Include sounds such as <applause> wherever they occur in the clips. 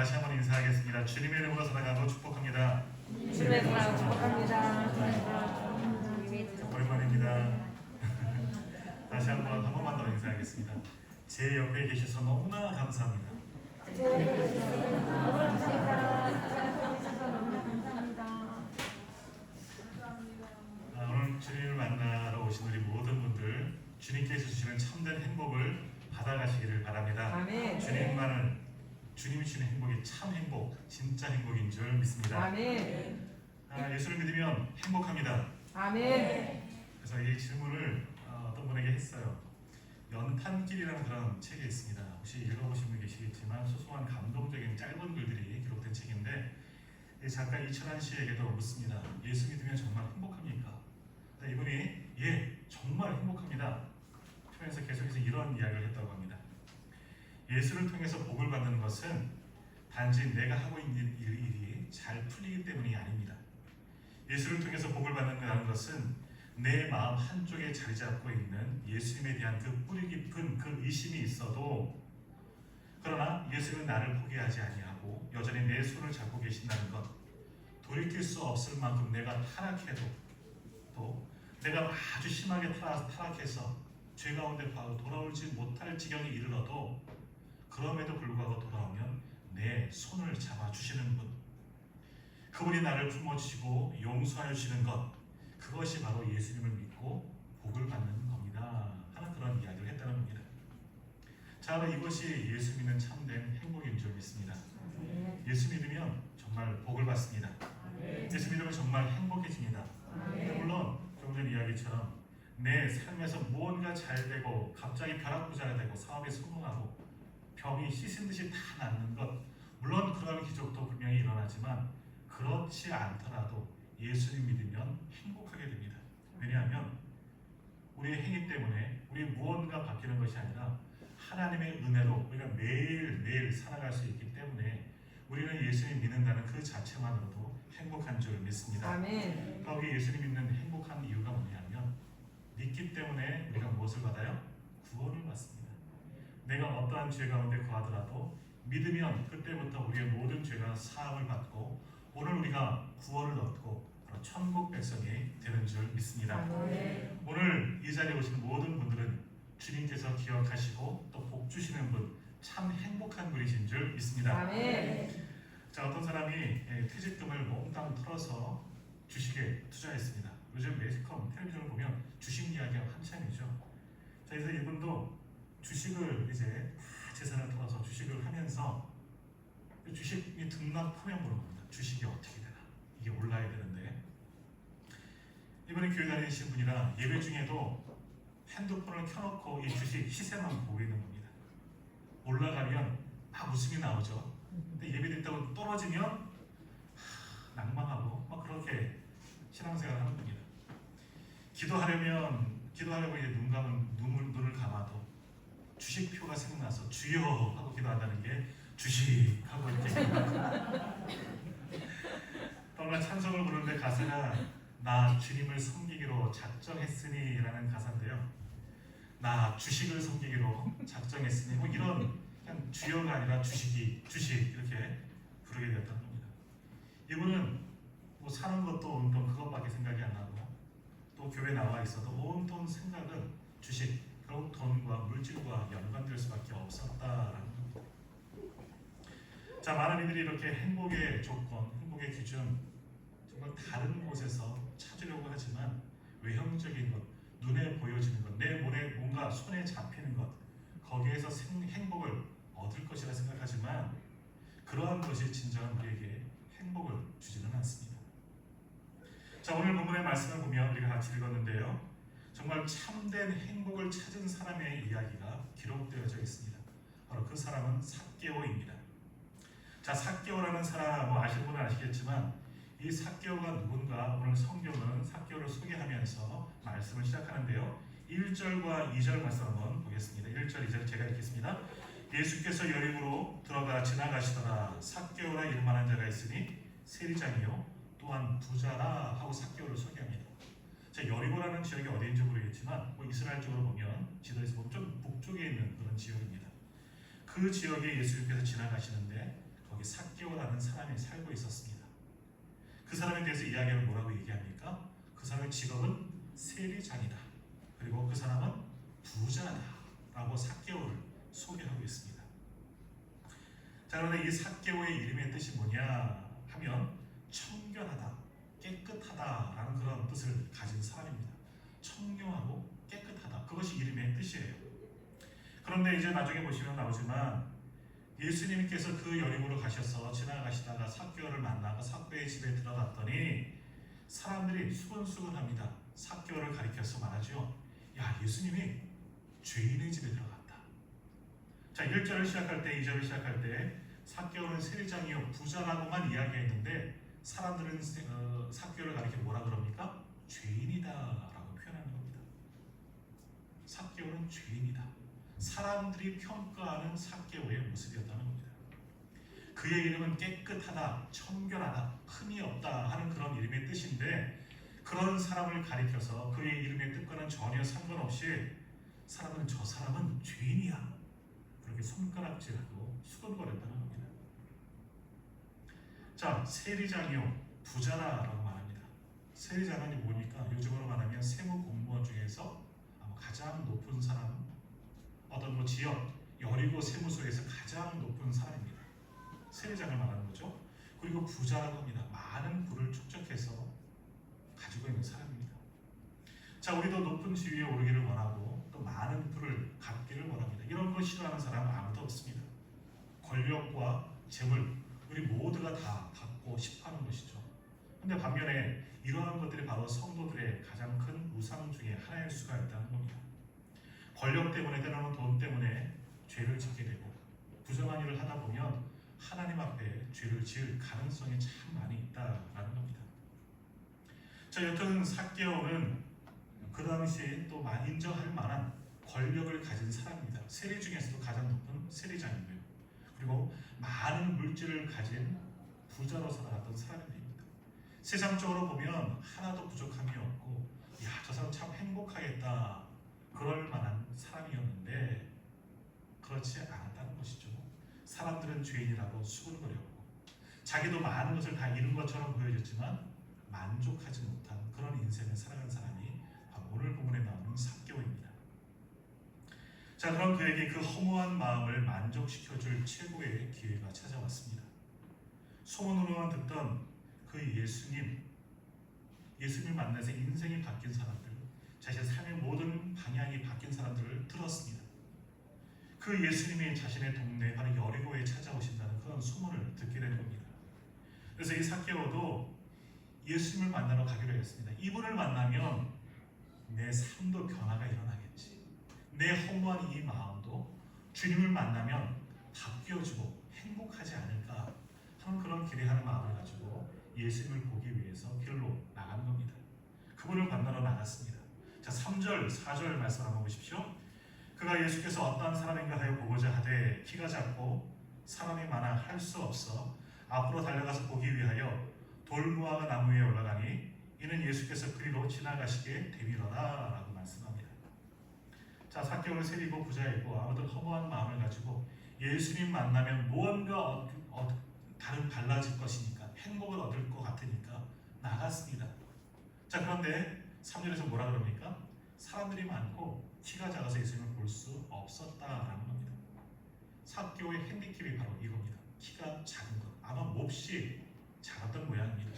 다시 한번 인사하겠습니다. 주님의 이름으로 살아가고 축복합니다. 주님의 사랑 축복합니다. 오랜만입니다. <laughs> 다시 한번 한 번만 더 인사하겠습니다. 제 옆에 계셔서 너무나 감사합니다. 아, 오늘 주님을 만나러 오신 우리 모든 분들 주님께서 주시는 참된 행복을 받아가시기를 바랍니다. 아멘. 주님만을 주님이 주시는 행복이 참 행복, 진짜 행복인 줄 믿습니다. 아멘. 아, 예수를 믿으면 행복합니다. 아멘. 그래서 이 질문을 어, 어떤 분에게 했어요. 연탄길이라는 그런 책이 있습니다. 혹시 읽어보신 분 계시겠지만 소소한 감동적인 짧은 글들이 기록된 책인데 이 작가 이철환 씨에게도 묻습니다. 예수 믿으면 정말 행복합니까? 근데 이분이 예 정말 행복합니다. 표현해서 계속해서 이런 이야기를 했다고 합니다. 예수를 통해서 복을 받는 것은 단지 내가 하고 있는 일, 일이 잘 풀리기 때문이 아닙니다. 예수를 통해서 복을 받는다는 것은 내 마음 한쪽에 자리 잡고 있는 예수님에 대한 그 뿌리 깊은 그 의심이 있어도 그러나 예수님은 나를 포기하지 아니하고 여전히 내 손을 잡고 계신다는 것 돌이킬 수 없을 만큼 내가 타락해도 또 내가 아주 심하게 타락, 타락해서 죄 가운데 바로 돌아올지 못할 지경에 이르러도 그럼에도 불구하고 돌아오면 내 손을 잡아 주시는 분. 그분이 나를 품어주시고 용서해 주시는 것. 그것이 바로 예수님을 믿고 복을 받는 겁니다. 하는 그런 이야기를 했다는 겁니다. 자 바로 이것이 예수 믿는 참된 행복인 줄 믿습니다. 예수 믿으면 정말 복을 받습니다. 예수 믿으면 정말 행복해집니다. 물론 조금 전 이야기처럼 내 삶에서 무언가 잘 되고 갑자기 벼락부자가 되고 사업에 성공하고 병이 씻은 듯이 다 낫는 것 물론 그런 기적도 분명히 일어나지만 그렇지 않더라도 예수님 믿으면 행복하게 됩니다. 왜냐하면 우리의 행위 때문에 우리 무언가 바뀌는 것이 아니라 하나님의 은혜로 우리가 매일매일 살아갈 수 있기 때문에 우리는 예수님 믿는다는 그 자체만으로도 행복한 줄 믿습니다. 아멘. 거기 예수님 믿는 행복한 이유가 뭐냐면 믿기 때문에 우리가 무엇을 받아요? 구원을 받습니다. 내가 어떠한 죄 가운데 거하더라도 믿으면 그때부터 우리의 모든 죄가 사함을 받고 오늘 우리가 구원을 얻고 바로 천국 백성이 되는 줄 믿습니다. 오늘 이 자리에 오신 모든 분들은 주님께서 기억하시고 또 복 주시는 분, 참 행복한 분이신 줄 믿습니다. 자 어떤 사람이 예, 퇴직금을 몽땅 털어서 주식에 투자했습니다. 요즘 매스컴 텔레비전을 보면 주식 이야기가 한참이죠. 자 그래서 이분도 주식을 이제 다 재산을 털어서 주식을 하면서 주식이 등락하면 보는 겁니다. 주식이 어떻게 되나 이게 올라야 되는데 이번에 교회 다니신 분이라 예배 중에도 핸드폰을 켜놓고 이 주식 시세만 보고 있는 겁니다. 올라가면 막 웃음이 나오죠. 근데 예배됐다고 떨어지면 하, 낭망하고 막 그렇게 신앙생활을 하는 겁니다. 기도하려면 기도하려고 이제 눈 감은 눈을, 눈을 감아도 주식표가 생각나서 주여 하고 기도한다는 게 주식 하고 이렇게 또한 <laughs> 찬송을 부르는데 가사가 나 주님을 섬기기로 작정했으니라는 가사인데요. 나 주식을 섬기기로 작정했으니 뭐 이런 그냥 주여가 아니라 주식이 주식 이렇게 부르게 되었다는 겁니다. 이분은 뭐 사는 것도 온통 그것밖에 생각이 안 나고 또 교회 나와 있어도 온통 생각은 주식 결국 돈과 물질과 연관될 수밖에 없었다라는 겁니다. 자 많은 이들이 이렇게 행복의 조건, 행복의 기준 정말 다른 곳에서 찾으려고 하지만 외형적인 것, 눈에 보여지는 것, 내 몸에 뭔가 손에 잡히는 것 거기에서 생- 행복을 얻을 것이라 생각하지만 그러한 것이 진정한 우리에게 행복을 주지는 않습니다. 자 오늘 본문의 말씀을 보면 우리가 같이 읽었는데요. 정말 참된 행복을 찾은 사람의 이야기가 기록되어져 있습니다. 바로 그 사람은 삭개오입니다. 자 삭개오라는 사람 뭐 아시는 분은 아시겠지만 이 삭개오가 누군가 오늘 성경은 삭개오를 소개하면서 말씀을 시작하는데요. 1절과 2절 말씀 한번 보겠습니다. 1절, 2절 제가 읽겠습니다. 예수께서 여림으로 들어가 지나가시더라 삭개오라 이름만한 자가 있으니 세리장이요 또한 부자라 하고 삭개오를 소개합니다. 자 여리고라는 지역이 어디인지 모르겠지만 뭐 이스라엘 쪽으로 보면 지도에서 보면 좀 북쪽에 있는 그런 지역입니다. 그 지역에 예수님께서 지나가시는데 거기 삭개오라는 사람이 살고 있었습니다. 그 사람에 대해서 이야기를 뭐라고 얘기합니까? 그 사람의 직업은 세리장이다. 그리고 그 사람은 부자다 라고 삭개오를 소개하고 있습니다. 자 그런데 이 삭개오의 이름의 뜻이 뭐냐 하면 청결하다, 깨끗하다라는 그런 뜻을 가진 사람입니다. 청명하고 깨끗하다. 그것이 이름의 뜻이에요. 그런데 이제 나중에 보시면 나오지만 예수님께서 그 여리고로 가셔서 지나가시다가 삭개오를 만나고 삭개오의 집에 들어갔더니 사람들이 수근수근합니다. 삭개오를 가리켜서 말하죠. 야 예수님이 죄인의 집에 들어갔다. 자 1절을 시작할 때 2절을 시작할 때 삭개오는 세리장이요 부자라고만 이야기했는데 사람들은 세- 어, 삭개오를 가리켜 뭐라 그럽니까? 죄인이다라고 표현하는 겁니다. 삭개오는 죄인이다. 사람들이 평가하는 삭개오의 모습이었다는 겁니다. 그의 이름은 깨끗하다, 청결하다, 흠이 없다 하는 그런 이름의 뜻인데 그런 사람을 가리켜서 그의 이름의 뜻과는 전혀 상관없이 사람은 저 사람은 죄인이야 그렇게 손가락질하고 수근거렸다는 겁니다. 자 세리장이요 부자라라고 말합니다. 세리장이 뭐니까 요즘으로 말하면 세무 공무원 중에서 가장 높은 사람 어떤 뭐 지역 여리고 세무소에서 가장 높은 사람입니다. 세리장을 말하는 거죠. 그리고 부자라고 합니다. 많은 부를 축적해서 가지고 있는 사람입니다. 자, 우리도 높은 지위에 오르기를 원하고 또 많은 부를 갖기를 원합니다. 이런 걸 싫어하는 사람은 아무도 없습니다. 권력과 재물 우리 모두가 다 갖고 싶어하는 것이죠. 근데 반면에 이러한 것들이 바로 성도들의 가장 큰 우상 중에 하나일 수가 있다는 겁니다. 권력 때문에 때로는 돈 때문에 죄를 짓게 되고 부정한 일을 하다 보면 하나님 앞에 죄를 지을 가능성이 참 많이 있다라는 겁니다. 자, 여튼 삭개오는 그 당시 또 인정할 만한 권력을 가진 사람입니다. 세리 중에서도 가장 높은 세리장이고요. 그리고 많은 물질을 가진 부자로 살아갔던 사람이 됩니다. 세상적으로 보면 하나도 부족함이 없고, 야, 저 사람 참 행복하겠다. 그럴 만한 사람이었는데 그렇지 않았다는 것이죠. 사람들은 죄인이라고 수군거렸고 자기도 많은 것을 다 잃은 것처럼 보여졌지만 만족하지 못한 그런 인생을 살아간 사람이 오늘 본문에 삭개오입니다. 자 그럼 그에게 그 허무한 마음을 만족시켜줄 최고의 기회가 찾아왔습니다. 소문으로만 듣던 그 예수님, 예수님 만나서 인생이 바뀐 사람들, 자신의 삶의 모든 방향이 바뀐 사람들을 들었습니다. 그 예수님이 자신의 동네 바로 여리고에 찾아오신다는 그런 소문을 듣게 된 겁니다. 그래서 이 삭개오도 예수님을 만나러 가기로 했습니다. 이분을 만나면 내 삶도 변화가 일어나겠지. 내 허무한 이 마음도 주님을 만나면 바뀌어지고 행복하지 않을까 하는 그런 기대하는 마음을 가지고 예수님을 보기 위해서 길로 나간 겁니다. 그분을 만나러 나갔습니다. 자, 3절, 4절 말씀 한번 보십시오. 그가 예수께서 어떠한 사람인가 하여 보고자 하되 키가 작고 사람이 많아 할 수 없어 앞으로 달려가서 보기 위하여 돌무화과 나무 위에 올라가니 이는 예수께서 그리로 지나가시게 되밀어라 라고. 자, 사격을 세리고 부자이고 아무튼 허무한 마음을 가지고 예수님 만나면 무언가 다른 달라질 것이니까 행복을 얻을 것 같으니까 나갔습니다. 자, 그런데 3절에서 뭐라 그럽니까? 사람들이 많고 키가 작아서 예수님을 볼 수 없었다라는 겁니다. 사교의 핸디캡이 바로 이겁니다. 키가 작은 것. 아마 몹시 작았던 모양입니다.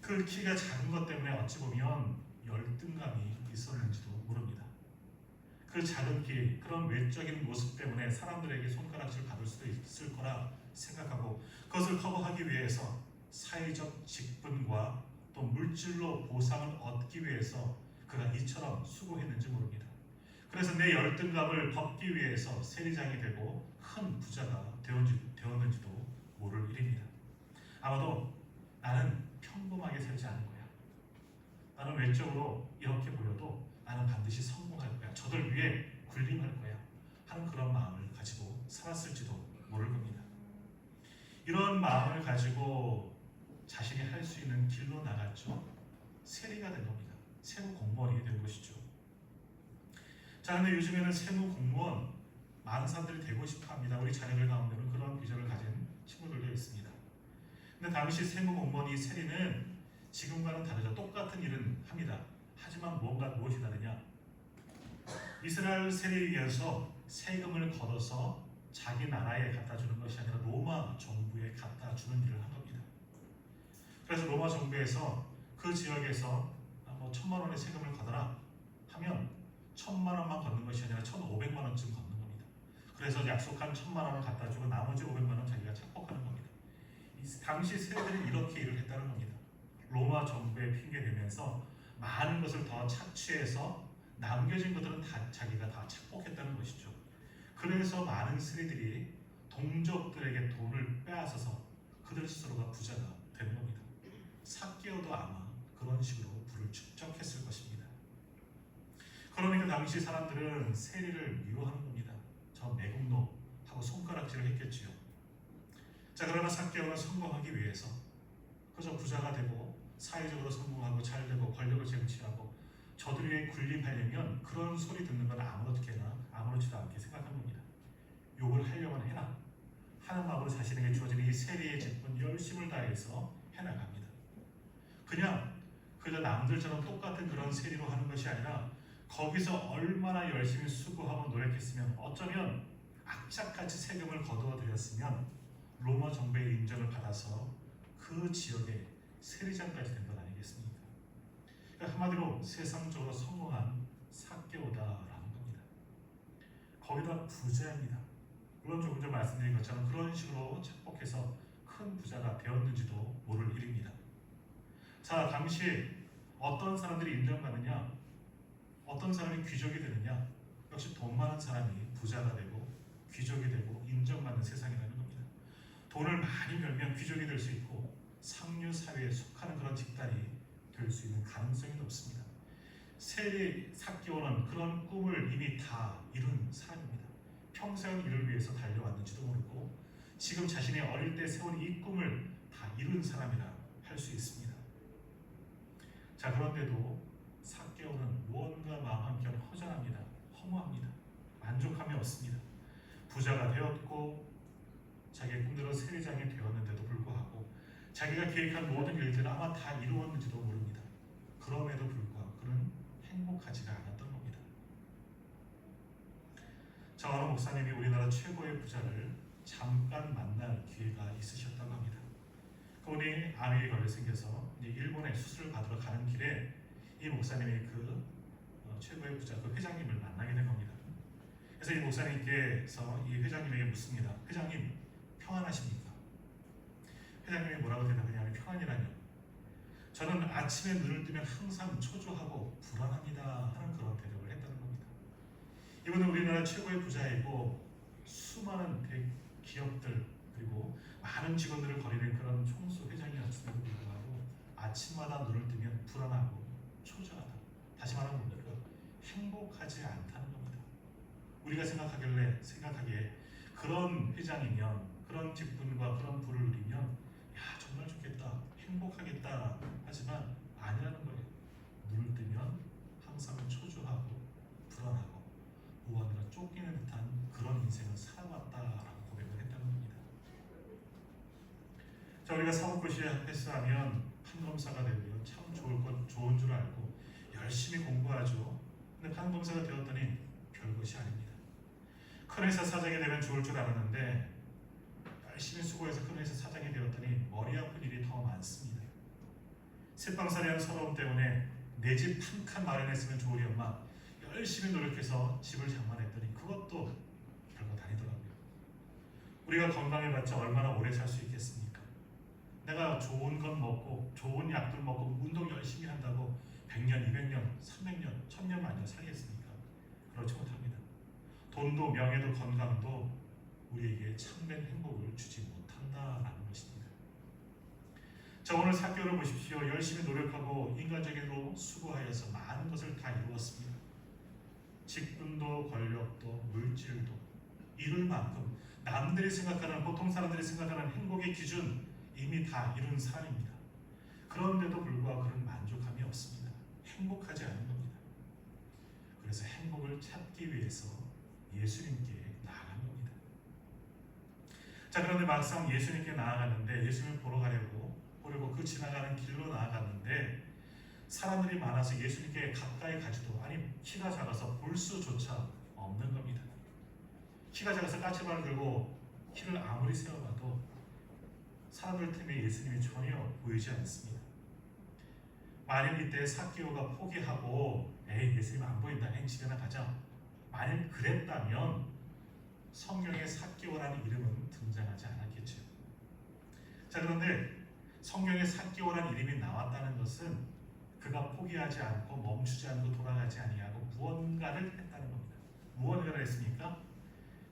그 키가 작은 것 때문에 어찌 보면 열등감이 있었는지도 모릅니다. 그 작은 키, 그런 외적인 모습 때문에 사람들에게 손가락질 받을 수도 있을 거라 생각하고 그것을 커버하기 위해서 사회적 직분과 또 물질로 보상을 얻기 위해서 그가 이처럼 수고했는지 모릅니다. 그래서 내 열등감을 덮기 위해서 세리장이 되고 큰 부자가 되었는지, 되었는지도 모를 일입니다. 아마도 나는 평범하게 살지 않을 거야. 나는 외적으로 이렇게 보여도 나는 반드시 성공할 거야. 저들 위해 군림할 거야. 하는 그런 마음을 가지고 살았을지도 모를 겁니다. 이런 마음을 가지고 자신이 할 수 있는 길로 나갔죠. 세리가 된 겁니다. 세무 공무원이 된 것이죠. 자, 근데 요즘에는 세무 공무원 많은 사람들이 되고 싶어 합니다. 우리 자녀들 가운데는 그런 비전을 가진 친구 근데 당시 세무 공무원 이 세리는 지금과는 다르죠. 똑같은 일은 합니다. 하지만 뭔가 무엇이 다르냐? 이스라엘 세리에 의해서 세금을 걷어서 자기 나라에 갖다 주는 것이 아니라 로마 정부에 갖다 주는 일을 한 겁니다. 그래서 로마 정부에서 그 지역에서 아, 뭐 천만 원의 세금을 걷어라 하면 천만 원만 걷는 것이 아니라 천오백만 원쯤 걷는 겁니다. 그래서 약속한 천만 원을 갖다 주고 나머지 오백만 원 자기가 착복하는 겁니다. 이 당시 세리들은 이렇게 일을 했다는 겁니다. 로마 정부에 핑계 대면서 많은 것을 더 착취해서 남겨진 것들은 다 자기가 다 착복했다는 것이죠. 그래서 많은 세리들이 동족들에게 돈을 빼앗아서 그들 스스로가 부자가 되는 겁니다. 사개오도 아마 그런 식으로 부를 축적했을 것입니다. 그러니까 당시 사람들은 세리를 미워하는 겁니다. 저 매국노 하고 손가락질을 했겠지요. 자 그러나 사개오는 성공하기 위해서 그저 부자가 되고 사회적으로 성공하고 잘 되고 권력을 쟁취하고 저들에게 군림하려면 그런 소리 듣는 건 아무렇게나 아무렇지도 않게 생각한 겁니다. 욕을 하려면 해라. 하는 마음으로 자신에게 주어진 이 세리의 직분 열심을 다해서 해나갑니다. 그냥 그저 남들처럼 똑같은 그런 세리로 하는 것이 아니라 거기서 얼마나 열심히 수고하고 노력했으면 어쩌면 악착같이 세금을 거두어 들였으면 로마 정부의 인정을 받아서 그 지역의 세리장까지 된 것 아니겠습니까? 그러니까 한마디로 세상적으로 성공한 사개오다라는 겁니다. 거기다 부자입니다. 물론 조금 전 말씀드린 것처럼 그런 식으로 착복해서 큰 부자가 되었는지도 모를 일입니다. 자, 당시 어떤 사람들이 인정받느냐? 어떤 사람이 귀족이 되느냐? 역시 돈 많은 사람이 부자가 되고 귀족이 되고 인정받는 세상이라는 겁니다. 돈을 많이 벌면 귀족이 될 수 있고 상류 사회에 속하는 그런 집단이 될 수 있는 가능성이 높습니다. 세리 사기오는 그런 꿈을 이미 다 이룬 사람입니다. 평생 이를 위해서 달려왔는지도 모르고 지금 자신의 어릴 때 세운 이 꿈을 다 이룬 사람이라 할 수 있습니다. 자 그런데도 사개오는 무언가 마음 한켠 허전합니다. 허무합니다. 만족함이 없습니다. 부자가 되었고 자기의 꿈대로 세리장이 되었는데도 불구하고 자기가 계획한 모든 일들은 아마 다 이루었는지도 모릅니다. 그럼에도 불구하고 그는 행복하지가 않았던 겁니다. 저 어느 목사님이 우리나라 최고의 부자를 잠깐 만날 기회가 있으셨다고 합니다. 그분이 암에 걸려 생겨서 일본에 수술을 받으러 가는 길에 이 목사님이 그 어, 최고의 부자 그 회장님을 만나게 된 겁니다. 그래서 이 목사님께서 이 회장님에게 묻습니다. 회장님 평안하십니까? 회장님이 뭐라고 대답하냐면 평안이라뇨. 저는 아침에 눈을 뜨면 항상 초조하고 불안합니다 하는 그런 대답을 했다는 겁니다. 이분은 우리나라 최고의 부자이고 수많은 대기업들 그리고 많은 직원들을 거리는 그런 총수 회장이었음에도 불구하고 아침마다 눈을 뜨면 불안하고 초조하다. 다시 말하면 뭡니까? 행복하지 않다는 겁니다. 우리가 생각하길래 생각하기에 그런 회장이면 그런 직분과 그런 부를 누리면 좋겠다 행복하겠다 하지만 아니라는 거예요. 눈을 뜨면 항상 초조하고 불안하고 무언가 쫓기는 듯한 그런 인생을 살아왔다라고 고백을 했다는 겁니다. 자 우리가 사법고시 패스하면 판검사가 되고요 참 좋을 것 좋은 줄 알고 열심히 공부하죠. 근데 판검사가 되었더니 별것이 아닙니다. 큰 회사 사장이 되면 좋을 줄 알았는데 열심히 수고해서 큰 회사 사장이 되었더니 머리 아픈 일이 더 많습니다. 새빵살이한 서러움 때문에 내 집 한 칸 마련했으면 좋으련마 열심히 노력해서 집을 장만했더니 그것도 별것 아니더라고요. 우리가 건강해봤자 얼마나 오래 살 수 있겠습니까? 내가 좋은 건 먹고 좋은 약들 먹고 운동 열심히 한다고 100년, 200년, 300년, 1000년 만년 살겠습니까? 그렇지 못합니다. 돈도 명예도 건강도 우리에게 참된 행복을 주지 못한다라는 것입니다. 자 오늘 사교를 보십시오. 열심히 노력하고 인간적으로 수고하여서 많은 것을 다 이루었습니다. 직분도 권력도 물질도 이룰 만큼 남들이 생각하는 보통 사람들이 생각하는 행복의 기준 이미 다 이룬 사람입니다. 그런데도 불구하고 그런 만족함이 없습니다. 행복하지 않은 겁니다. 그래서 행복을 찾기 위해서 예수님께. 자 그런데 막상 예수님께 나아갔는데 예수님을 보러 가려고 보려고 그 지나가는 길로 나아갔는데 사람들이 많아서 예수님께 가까이 가지도 아니 키가 작아서 볼 수조차 없는 겁니다. 키가 작아서 까치발을 들고 키를 아무리 세워봐도 사람들 틈에 예수님이 전혀 보이지 않습니다. 만일 이때 사키오가 포기하고 에이 예수님 안 보인다 행 집에나 가자 만일 그랬다면 성경에 사키오라는 이름은 등장하지 않았겠죠. 자 그런데 성경에 사키오라는 이름이 나왔다는 것은 그가 포기하지 않고 멈추지 않고 돌아가지 아니하고 무언가를 했다는 겁니다. 무언가를 했습니까?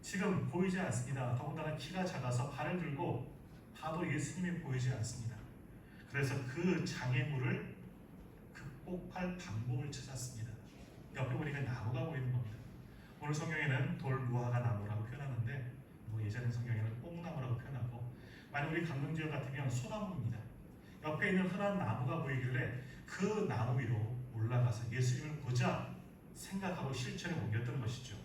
지금 보이지 않습니다. 더군다나 키가 작아서 발을 들고 봐도 예수님이 보이지 않습니다. 그래서 그 장애물을 극복할 방법을 찾았습니다. 옆에 보니까 나무가 보이는 겁니다. 오늘 성경에는 돌 무화과 나무라고 표현하는데 뭐 예전 성경에는 뽕나무라고 표현하고 만약 우리 강릉 지역 같으면 소나무입니다. 옆에 있는 흔한 나무가 보이길래 그 나무 위로 올라가서 예수님을 보자 생각하고 실천에 옮겼던 것이죠.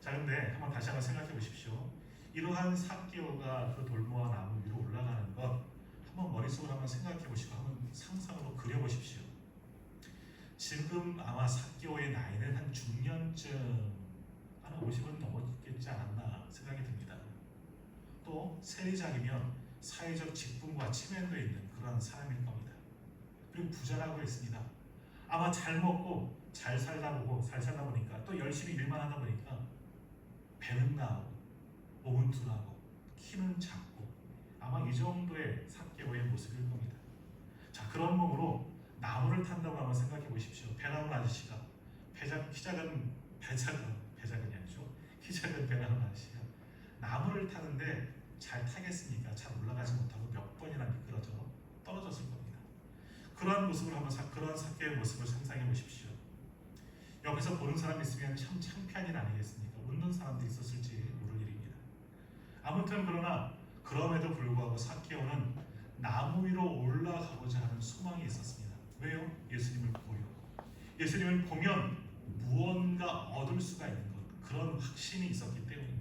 자, 근데 한번 다시 한번 생각해 보십시오. 이러한 사기오가 그 돌무화 나무 위로 올라가는 것 한번 머릿속으로 한번 생각해 보시고 한번 상상으로 그려 보십시오. 지금 아마 사기오의 나이는 한 중년쯤 한 50은 넘었겠지 않았나 생각이 듭니다. 또 세리장이면 사회적 직분과 치명도 있는 그런 사람일 겁니다. 그리고 부자라고 했습니다. 아마 잘 먹고 잘 살다 보고 잘 살다 보니까 또 열심히 일만 하다 보니까 배는 나오고 몸은 둔하고 키는 작고 아마 이 정도의 사개오의 모습일 겁니다. 자 그런 몸으로 나무를 탄다고 한번 생각해 보십시오. 배 나온 아저씨가 배작 키 작은 배 작은 배 작은이 아니죠. 키 작은 배 나온 아저씨 트랙을 타는데 잘 타겠습니까? 잘 올라가지 못하고 몇 번이나 미끄러져 떨어졌을 겁니다. 그러한 모습을 한번 그러한 사케의 모습을 상상해 보십시오. 여기서 보는 사람이 있으면 참 창피한 일 아니겠습니까? 웃는 사람도 있었을지 모를 일입니다. 아무튼 그러나 그럼에도 불구하고 사케오는 나무 위로 올라가고자 하는 소망이 있었습니다. 왜요? 예수님을 보여. 예수님을 보면 무언가 얻을 수가 있는 것 그런 확신이 있었기 때문에.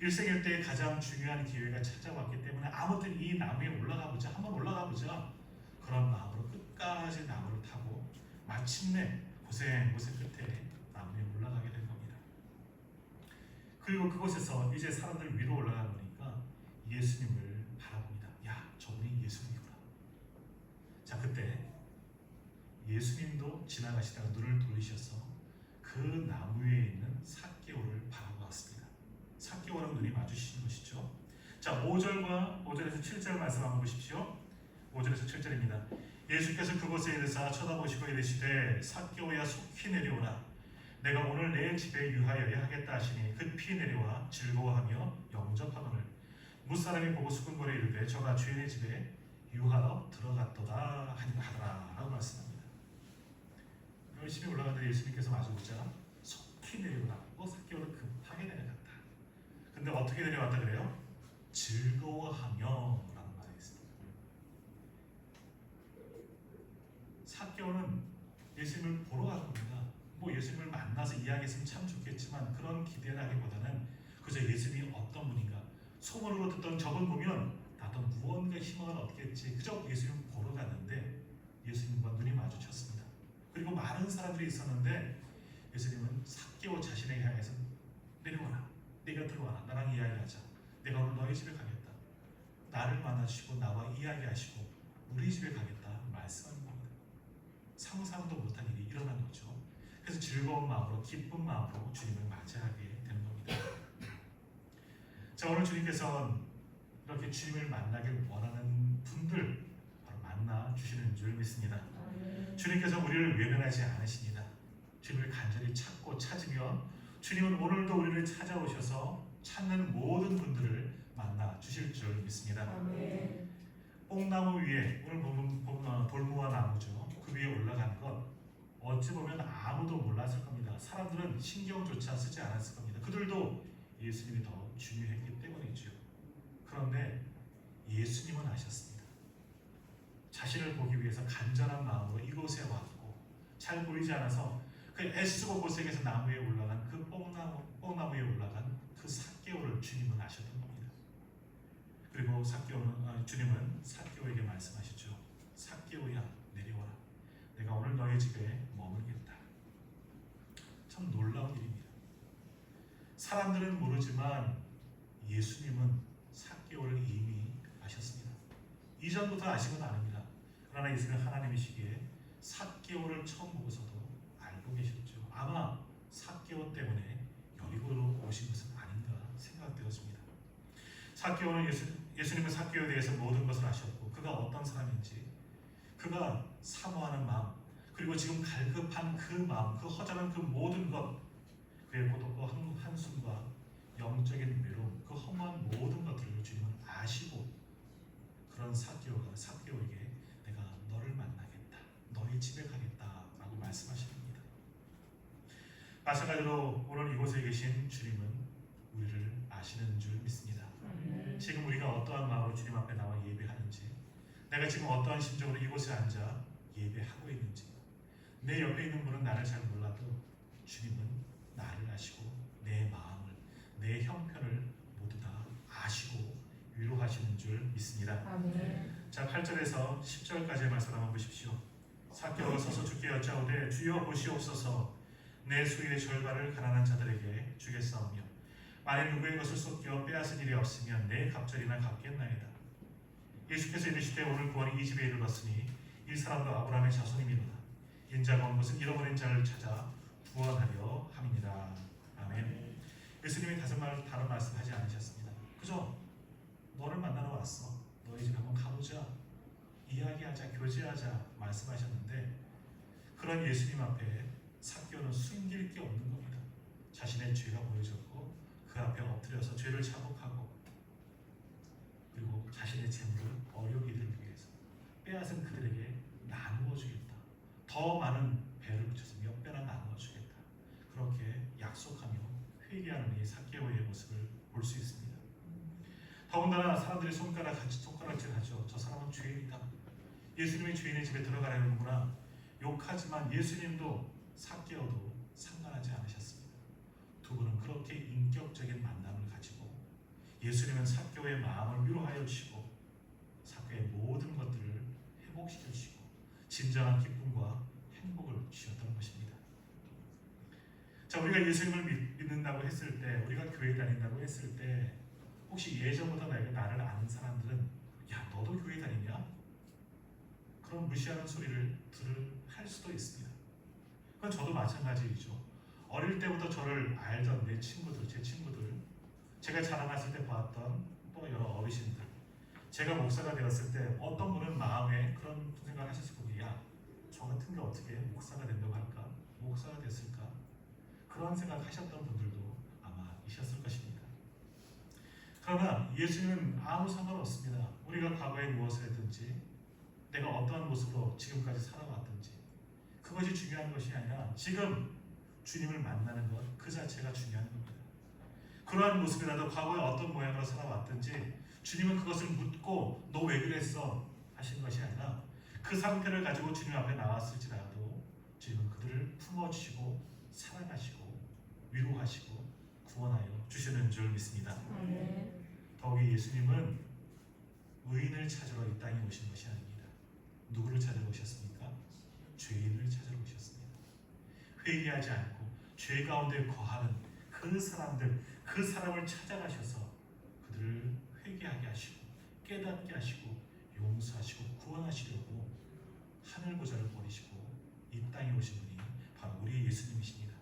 1세기 때 가장 중요한 기회가 찾아왔기 때문에 아무튼 이 나무에 올라가 보자. 한번 올라가 보자. 그런 마음으로 끝까지 나무를 타고 마침내 고생 고생 끝에 나무에 올라가게 된 겁니다. 그리고 그곳에서 이제 사람들 위로 올라가 보니까 예수님을 바라봅니다. 야, 저분이 예수님이구나. 자, 그때 예수님도 지나가시다가 눈을 돌리셔서 그 나무에 있는 사개오를 바라보았습니다. 사개오랑 눈이 마주치는 것이죠. 자, 5절과 5절에서 7절 말씀 한번 보십시오. 5절에서 7절입니다. 예수께서 그곳에 이르사 쳐다보시고 이르시되 사개오야 속히 내려오라 내가 오늘 내 집에 유하여야 하겠다 하시니 급히 내려와 즐거워하며 영접하거늘 무사람이 보고 수군거려 이르되 저가 주인의 집에 유하러 들어갔도다 하더라 라고 말씀합니다 열심히 올라가는데 예수님께서 마주보자 속히 내려오라고 사개오를 급하게 내려갔다 근데 어떻게 내려왔다 그래요? 즐거워하며 라는 말이 있습니다 사개오는 예수님을 보러 간 겁니다. 뭐 예수님을 만나서 이야기했으면 참 좋겠지만 그런 기대라기보다는 그저 예수님이 어떤 분인가. 소문으로 듣던 저분 보면 나도 무언가 희망을 얻겠지. 그저 예수님 보러 갔는데 예수님과 눈이 마주쳤습니다. 그리고 많은 사람들이 있었는데 예수님은 사개오 자신에게 향해서 내려와라 내가 들어와라 나랑 이야기하자 내가 오늘 너희 집에 가겠다 나를 만나주시고 나와 이야기하시고 우리 집에 가겠다 말씀하는 겁니다 상상도 못한 일이 일어난 거죠 그래서 즐거운 마음으로 기쁜 마음으로 주님을 맞이하게 되는 겁니다. 자 오늘 주님께서 이렇게 주님을 만나길 원하는 분들 바로 만나 주시는 줄 믿습니다. 주님께서 우리를 외면하지 않으십니다. 주님을 간절히 찾고 찾으며 주님은 오늘도 우리를 찾아오셔서 찾는 모든 분들을 만나 주실 줄 믿습니다. 뽕나무 위에 오늘 보면 보면 돌무화 나무죠. 그 위에 올라간 것 어찌 보면 아무도 몰랐을 겁니다. 사람들은 신경조차 쓰지 않았을 겁니다. 그들도 예수님이 더 중요했기 때문이죠. 그런데 예수님은 아셨습니다. 자신을 보기 위해서 간절한 마음으로 이곳에 왔고 잘 보이지 않아서 그 애쓰고 고생해서 나무에 올라간 그 뽕나무 뽕나무에 올라간 그 사개 삭개오를 주님은 아셨던 겁니다. 그리고 삭개오는 아, 주님은 삭개오에게 말씀하시죠. 삭개오야 내려와라. 내가 오늘 너희 집에 머물겠다. 참 놀라운 일입니다. 사람들은 모르지만 예수님은 삭개오를 이미 아셨습니다. 이전부터 아신 건 아닙니다. 그러나 예수는 하나님이시기에 삭개오를 처음 보고서도 알고 계셨죠. 아마 삭개오 때문에 여리고로 오신 것은 아닌가 생각되었습니다. 삭개오는 예수, 예수님은 삭개오에 대해서 모든 것을 아셨고 그가 어떤 사람인지 그가 사모하는 마음 그리고 지금 갈급한 그 마음 그 허전한 그 모든 것 그의 고독과 한- 한숨과 영적인 외로움 그 허무한 모든 것들을 주님은 아시고 그런 삭개오가 삭개오에게 내가 너를 만나겠다 너희 집에 가겠다라고 말씀하십니다. 마찬가지로 오늘 이곳에 계신 주님은 우리를 아시는 줄 믿습니다. 지금 우리가 어떠한 마음으로 주님 앞에 나와 예배하는지, 내가 지금 어떠한 심정으로 이곳에 앉아 예배하고 있는지, 내 옆에 있는 분은 나를 잘 몰라도 주님은 나를 아시고 내 마음을, 내 형편을 모두 다 아시고 위로하시는 줄 믿습니다. 아멘. 자, 8절에서 10절까지의 말씀 한번 보십시오. 사개오가 서서 주께 여짜오되 주여 보시옵소서 내 수일의 절반을 가난한 자들에게 주겠사오며 만일 누구의 것을 쏟겨 빼앗은 일이 없으면 내 갑절이나 갚겠나이다. 예수께서 이르시되 오늘 구원이 이 집에 이르렀으니 이 사람도 아브라함의 자손이니라. 인자가 온 것은 잃어버린 자를 찾아 구원하려 함이니라. 아멘. 예수님이 다른 말 다른 말씀하지 않으셨습니다. 그죠? 너를 만나러 왔어. 너희 집 한번 가보자. 이야기하자, 교제하자 말씀하셨는데 그런 예수님 앞에 삭개오는 숨길 게 없는 겁니다. 자신의 죄가 보여졌고 그 앞에 엎드려서 죄를 자복하고 그리고 자신의 재물을 어려기를 위해서 빼앗은 그들에게 나누어 주겠다. 더 많은 배를 붙여서 몇 배나 나누어 주겠다. 그렇게 약속하며 회개하는 이 삭개오의 모습을 볼 수 있습니다. 더군다나 사람들이 손가락 같이 손가락질하죠. 저 사람은 죄인이다. 예수님의 죄인의 집에 들어가려는구나. 욕하지만 예수님도 삭개어도 상관하지 않으셨습니다. 두 분은 그렇게 인격적인 만남을 가지고 예수님은 삭개오의 마음을 위로하여 주시고 삭개오의 모든 것들을 회복시켜 주시고 진정한 기쁨과 행복을 주셨던 것입니다. 자, 우리가 예수님을 믿, 믿는다고 했을 때, 우리가 교회 다닌다고 했을 때, 혹시 예전부터 내가 나를 아는 사람들은 야, 너도 교회 다니냐? 그런 무시하는 소리를 들을 할 수도 있습니다. 그건 저도 마찬가지이죠. 어릴 때부터 저를 알던 내 친구들, 제 친구들, 제가 자라났을 때 봤던 또 여러 어르신들, 제가 목사가 되었을 때 어떤 분은 마음에 그런 생각을 하셨을. 야, 저 같은 게 어떻게 목사가 된다고 할까? 목사가 됐을까? 그런 생각 하셨던 분들도 아마 있었을 것입니다. 그러나 예수님은 아무 상관없습니다. 우리가 과거에 무엇을 했든지, 내가 어떠한 모습으로 지금까지 살아왔든지, 그것이 중요한 것이 아니라 지금 주님을 만나는 것 그 자체가 중요한 겁니다. 그러한 모습이라도 과거에 어떤 모양으로 살아왔든지 주님은 그것을 묻고 너 왜 그랬어 하신 것이 아니라 그 상태를 가지고 주님 앞에 나왔을지라도 주님은 그들을 품어주시고 사랑하시고 위로하시고 구원하여 주시는 줄 믿습니다. 더욱이 예수님은 의인을 찾으러 이 땅에 오신 것이 아닙니다. 누구를 찾으러 오셨습니까? 죄인을 찾으러 오셨습니다. 회개하지 않고 죄 가운데 거하는 그 사람들, 그 사람을 찾아가셔서 그들을 회개하게 하시고 깨닫게 하시고 용서하시고 구원하시려고 하늘 보좌를 버리시고 이 땅에 오신 분이 바로 우리 예수님이십니다.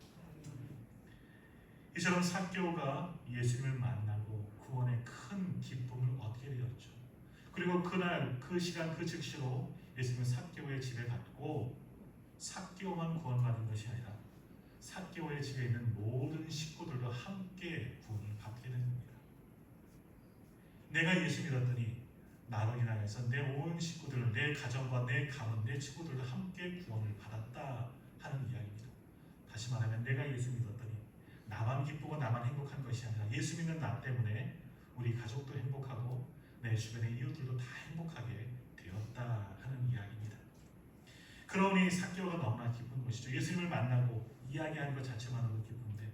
이처럼 삭개오가 예수님을 만나고 구원의 큰 기쁨을 얻게 되었죠. 그리고 그날 그 시간 그 즉시로 예수님은 삭개오의 집에 갔고 삭개오만 구원받은 것이 아니라 삭개오의 집에 있는 모든 식구들도 함께 구원을 받게 된 겁니다. 내가 예수 믿었더니 나로 인하여서 내 온 식구들, 내 가정과 내 가문, 내 친구들도 함께 구원을 받았다 하는 이야기입니다. 다시 말하면 내가 예수 믿었더니 나만 기쁘고 나만 행복한 것이 아니라 예수 믿는 나 때문에 우리 가족도 행복하고 내 주변의 이웃들도 다 행복하게 되었다 하는 이야기입니다. 그러니 삭개오가 너무나 기쁜 것이죠. 예수님을 만나고 이야기하는 것 자체만으로도 기쁜데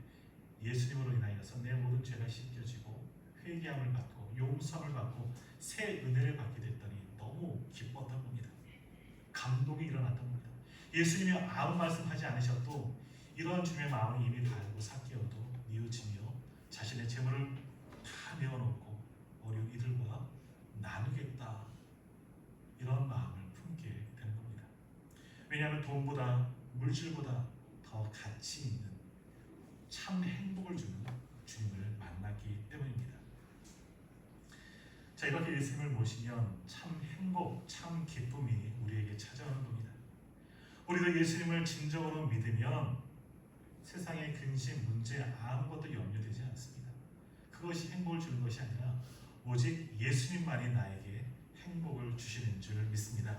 예수님으로 인하여서 내 모든 죄가 씻겨지고 회개함을 받고 용서함을 받고 새 은혜를 받게 됐더니 너무 기뻤던 겁니다. 감동이 일어났던 겁니다. 예수님이 아무 말씀하지 않으셔도 이러한 주님의 마음을 이미 다 알고 삭개어도 뉘우치며 자신의 재물을 다 내어놓고 어려운 이들과 나누겠다 이런 마음을. 왜냐하면 돈보다 물질보다 더 가치 있는 참 행복을 주는 주님을 만났기 때문입니다. 자 이렇게 예수님을 모시면 참 행복, 참 기쁨이 우리에게 찾아오는 겁니다. 우리도 예수님을 진정으로 믿으면 세상의 근심, 문제 아무것도 염려되지 않습니다. 그것이 행복을 주는 것이 아니라 오직 예수님만이 나에게 행복을 주시는 줄 믿습니다.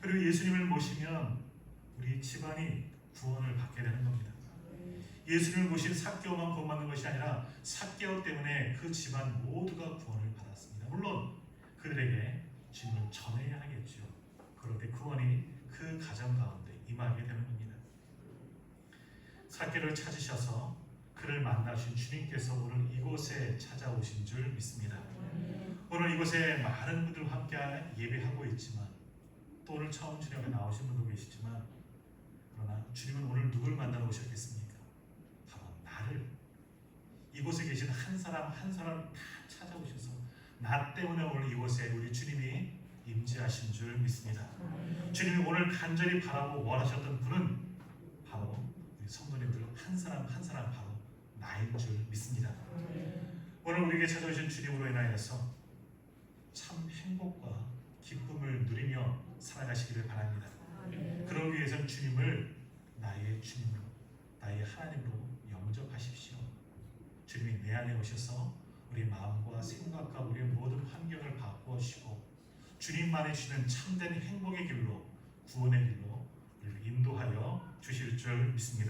그리고 예수님을 모시면 우리 집안이 구원을 받게 되는 겁니다. 예수님을 모신 사개오만 구원받는 것이 아니라 사개오 때문에 그 집안 모두가 구원을 받았습니다. 물론 그들에게 주님을 전해야 하겠죠. 그런데 구원이 그 가정 가운데 임하게 되는 겁니다. 사개를 찾으셔서 그를 만나신 주님께서 오늘 이곳에 찾아오신 줄 믿습니다. 오늘 이곳에 많은 분들과 함께 예배하고 있지만 또 오늘 처음 주님 앞에 나오신 분도 계시지만 그러나 주님은 오늘 누굴 만나러 오셨겠습니까? 바로 나를 이곳에 계신 한 사람 한 사람 다 찾아오셔서 나 때문에 오늘 이곳에 우리 주님이 임재하신 줄 믿습니다. 주님이 오늘 간절히 바라고 원하셨던 분은 바로 우리 성도님들 한 사람 한 사람 바로 나인 줄 믿습니다. 오늘 우리에게 찾아오신 주님으로 인하여서 참 행복과 기쁨을 누리며 살아가시기를 바랍니다. 그러기 위해선 주님을 나의 주님으로 나의 하나님으로 영접하십시오. 주님이 내 안에 오셔서 우리 마음과 생각과 우리의 모든 환경을 바꾸시고 주님만이 주는 참된 행복의 길로 구원의 길로 인도하여 주실 줄 믿습니다.